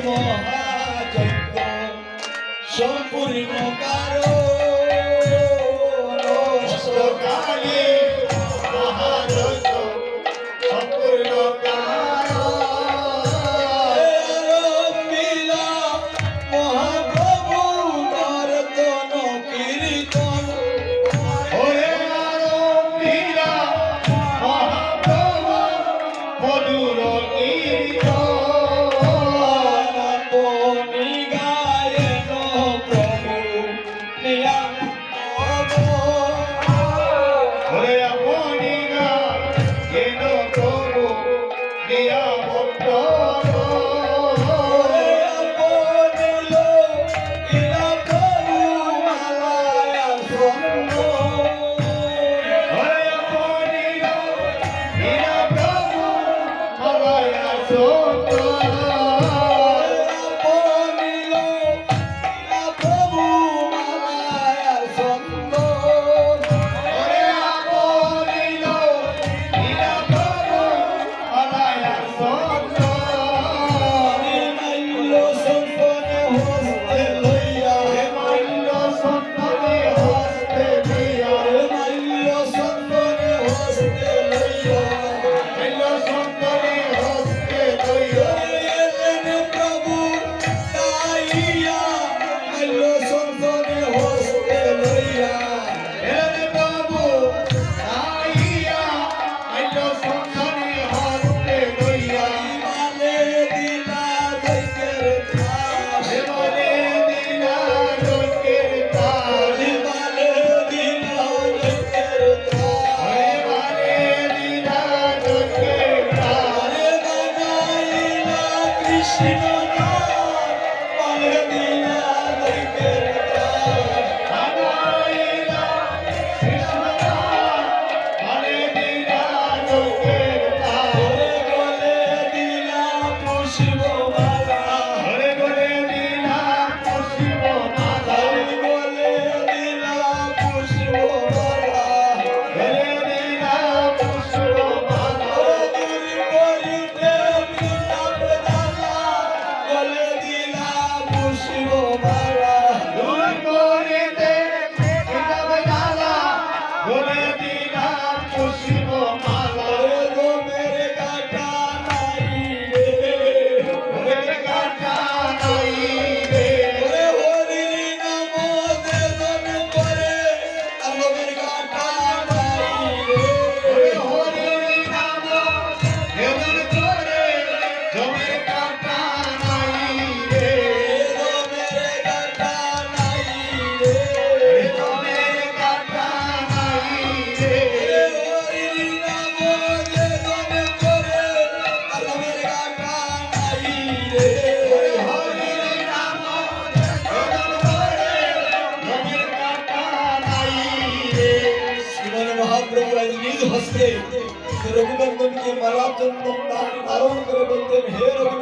মহাযজ্ঞ সম্পূর্ণ কারণ guerreiro,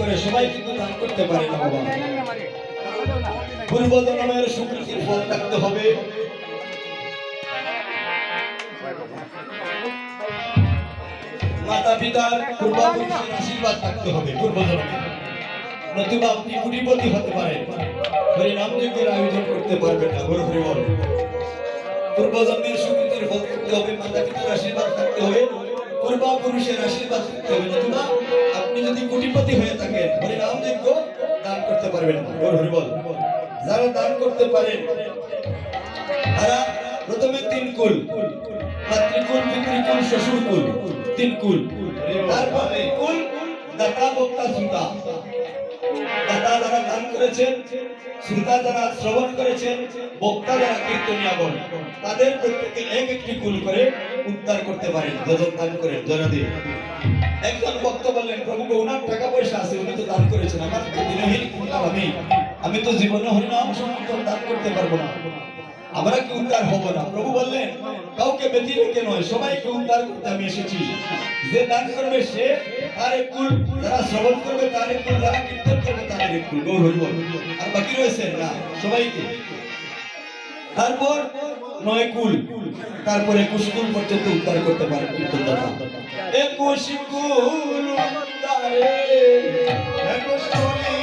করে সবাই কিন্তু দান করতে পারে না বাবা। পূর্ব জন্মের সুকৃতির ফল থাকতে হবে। মাতা পিতার পূর্বপুরুষের আশীর্বাদ থাকতে হবে পূর্বজন্মে। নতুবা আপনি কুটিপতি হতে পারেন। হরি নাম যজ্ঞের আয়োজন করতে পারবেন না, গুরু হরে বল পূর্বজন্মের সুকৃতির ফল থাকতে হবে মাতা পিতার আশীর্বাদ থাকতে হবে পূর্বপুরুষের আশীর্বাদ থাকতে হবে। নতুবা আপনি যদি কোটিপতি হয়ে থাকেন হরি নাম যজ্ঞ দান করতে পারবেন বল, হরি বল। যারা দান করতে পারেন তারা প্রথমে তিন কুল। মাতৃকুল পিতৃকুল শ্বশুর কুল তিন কুল। তারপরে কুল, দাতা, বক্তা, সুতা। দাতা যারা করেছেন, শ্রোতা যারা শ্রবণ করেছেন, বক্তা যারা তাদের প্রত্যেকে এক একটি কুল করে উদ্ধার করতে পারেন। যজন দান করে একজন ভক্ত বললেন, প্রভু ওনার টাকা পয়সা আছে, উনি তো দান করেছেন। আমার তো দিনহীন আমি আমি তো জীবনে হরিনাম সমর্থন দান করতে পারব না। আমরা কি উদ্ধার হব না? প্রভু বললেন, কাউকে ব্যতি রেখে নয়, সবাইকে উদ্ধার করতে আমি এসেছি। যে দান করবে সে, তার এক কুল, যারা শ্রবণ করবে তার এক কুল, যারা কীর্তন করবে তাদের এক কুল। গৌর হরি বল। আর বাকি রয়েছে? না, সবাইকে। তারপর নয় কুল, তারপর একুশ কুল পর্যন্ত উদ্ধার করতে পারে কীর্তন দাতা। একুশ কুল উদ্ধারে, একুশ কোটি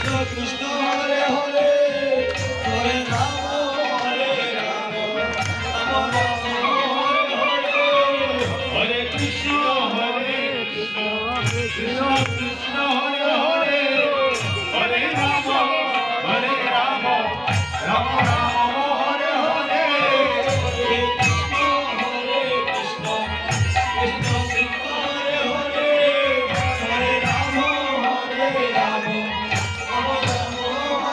Кришна, Кришна,